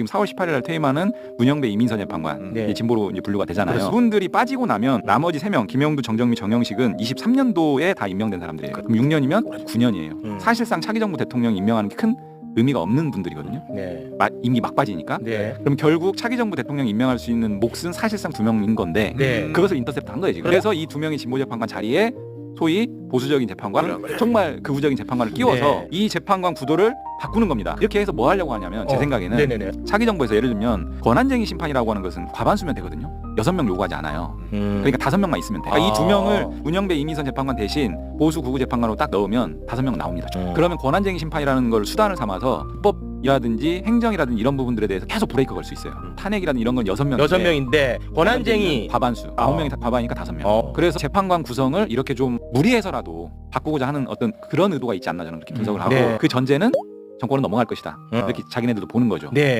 지금 4월 18일 날 퇴임하는 문영배 이민선 재판관 네. 이제 진보로 이제 분류가 되잖아요. 그렇습니다. 그분들이 빠지고 나면 나머지 3명 김영두, 정정미, 정영식은 23년도에 다 임명된 사람들이에요. 그럼 6년이면 9년이에요. 음. 사실상 차기 정부 대통령 임명하는 게 큰 의미가 없는 분들이거든요. 네. 마- 임기 막바지니까. 네. 그럼 결국 차기 정부 대통령 임명할 수 있는 몫은 사실상 두 명인 건데 네. 그것을 인터셉트 한 거예요 지금. 그래서 이 두 명의 진보 재판관 자리에 소위 보수적인 재판관을 정말 극우적인 재판관을 끼워서 네. 이 재판관 구도를 바꾸는 겁니다. 이렇게 해서 뭐 하려고 하냐면 제 어, 생각에는 네네네. 차기 정부에서 예를 들면 권한쟁의 심판이라고 하는 것은 과반수면 되거든요. 여섯 명 요구하지 않아요. 음. 그러니까 다섯 명만 있으면 돼. 그러니까 아. 이두 명을 문영배 이민선 재판관 대신 보수 구구 재판관으로 딱 넣으면 다섯 명 나옵니다. 음. 그러면 권한쟁의 심판이라는 걸 수단을 삼아서 법 이라든지 행정이라든지 이런 부분들에 대해서 계속 브레이크 걸 수 있어요. 음. 탄핵이라든지 이런 건 여섯 명. 여섯 명인데 권한쟁이 과반수 아홉 명이 다 과반이니까 다섯 명. 어. 그래서 재판관 구성을 이렇게 좀 무리해서라도 바꾸고자 하는 어떤 그런 의도가 있지 않나 저는 그렇게 분석을 음. 하고 네. 그 전제는 정권은 넘어갈 것이다. 어. 이렇게 자기네들도 보는 거죠. 네.